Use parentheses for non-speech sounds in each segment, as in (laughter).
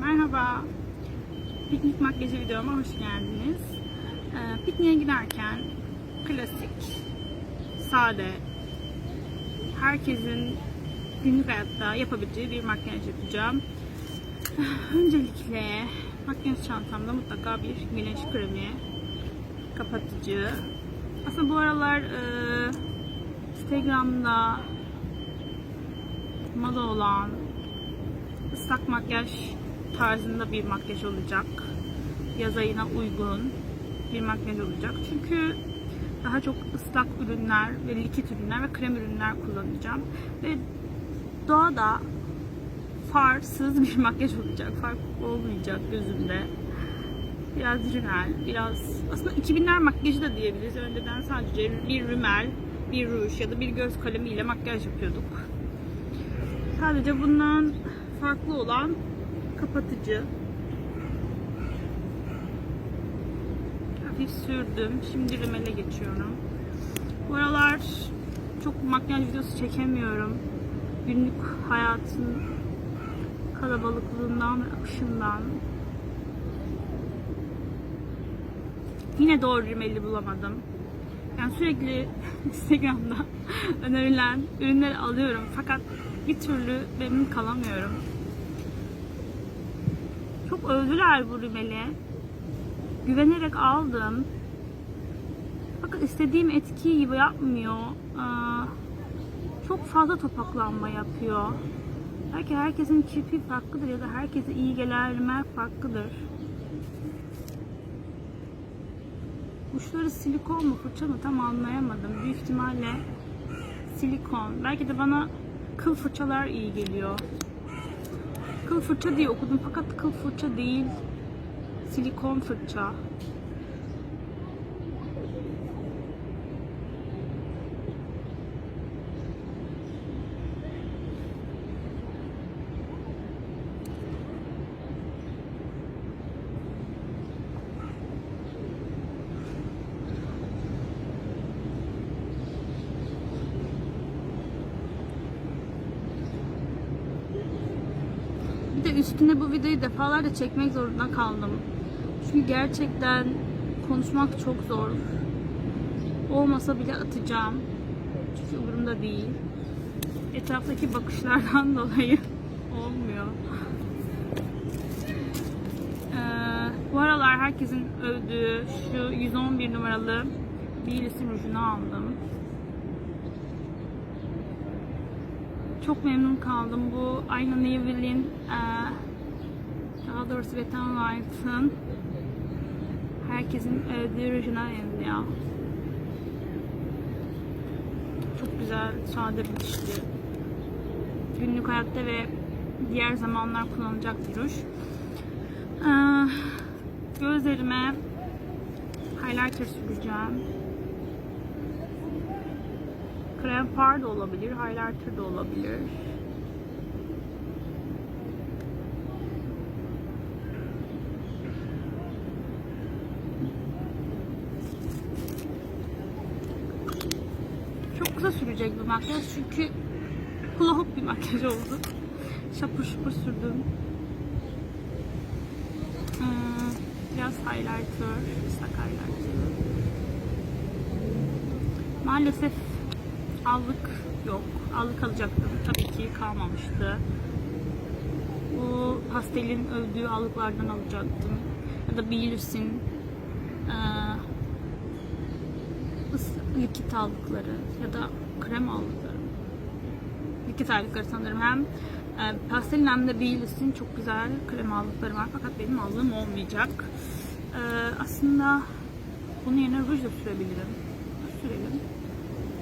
Merhaba. Piknik makyajı videoma hoş geldiniz. Ee, pikniğe giderken klasik, sade, herkesin günlük hayatta yapabileceği bir makyaj yapacağım. (sighs) Öncelikle makyaj çantamda mutlaka bir güneş kremi, kapatıcı. Aslında bu aralar e, Instagram'da moda olan ıslak makyaj tarzında bir makyaj olacak. Yaz ayına uygun bir makyaj olacak. Çünkü daha çok ıslak ürünler ve likit ürünler ve krem ürünler kullanacağım. Ve doğada farsız bir (laughs) makyaj olacak. Fark olmayacak gözümde. Biraz rimel, biraz aslında 2000'ler makyajı da diyebiliriz. Önceden sadece bir rimel, bir ruj ya da bir göz kalemiyle makyaj yapıyorduk. Sadece bundan farklı olan kapatıcı. Hafif sürdüm. Şimdi rimele geçiyorum. Bu aralar çok makyaj videosu çekemiyorum. Günlük hayatın kalabalıklığından ve akışından. Yine doğru rimeli bulamadım. Yani sürekli (laughs) Instagram'da (laughs) önerilen ürünleri alıyorum fakat bir türlü memnun kalamıyorum. Çok övdüler bu rimeli. Güvenerek aldım. Fakat istediğim etkiyi yapmıyor. Çok fazla topaklanma yapıyor. Belki herkesin kirpi farklıdır ya da herkese iyi gelen rimel farklıdır. Uçları silikon mu fırça mı tam anlayamadım. Büyük ihtimalle silikon. Belki de bana kıl fırçalar iyi geliyor. Kıl fırça diye okudum fakat kıl fırça değil. Silikon fırça. Bir de üstüne bu videoyu defalarca çekmek zorunda kaldım. Çünkü gerçekten konuşmak çok zor. Olmasa bile atacağım. Çünkü umurumda değil. Etraftaki bakışlardan (laughs) dolayı olmuyor. Ee, bu aralar herkesin övdüğü şu 111 numaralı Bielis'in rujunu aldım. Çok memnun kaldım. Bu aynı Maybelline e, daha doğrusu Wet n Wild'ın herkesin övdüğü rujuna benziyor. Çok güzel, sade bir dişli. Günlük hayatta ve diğer zamanlar kullanılacak bir ruj. Ee, gözlerime highlighter süreceğim. Krem far da olabilir, highlighter da olabilir. Çok kısa sürecek bir makyaj çünkü hula bir makyaj oldu. Şapur şupur sürdüm. Hmm, biraz highlighter, ıslak highlighter. Maalesef allık yok. Allık alacaktım. Tabii ki kalmamıştı. Bu pastelin övdüğü allıklardan alacaktım. Ya da Bielis'in eee ıs- likit allıkları ya da krem allıkları. Likit allıkları sanırım. Hem e, pastelin hem de Bielis'in çok güzel krem allıkları var. Fakat benim aldığım olmayacak. Eee, aslında bunun yerine ruj da sürebilirim. Sürelim.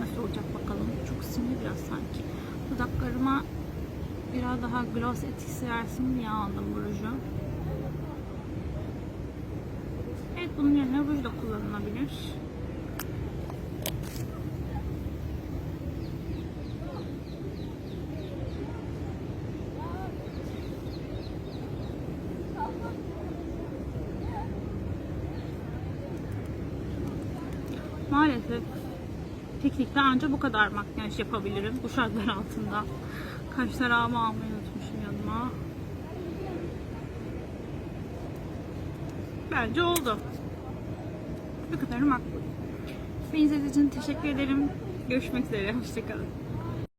Nasıl olacak bakalım. Çok simli biraz sanki. Dudaklarıma biraz daha gloss etkisi versin diye aldım bu ruju. Evet bunun yerine ruj da kullanılabilir. Maalesef Teknikte ancak bu kadar makyaj yapabilirim bu şartlar altında. Kaşlar ağımı almayı unutmuşum yanıma. Bence oldu. Bu kadarı makbul. Beni izlediğiniz için teşekkür ederim. Görüşmek üzere. Hoşçakalın.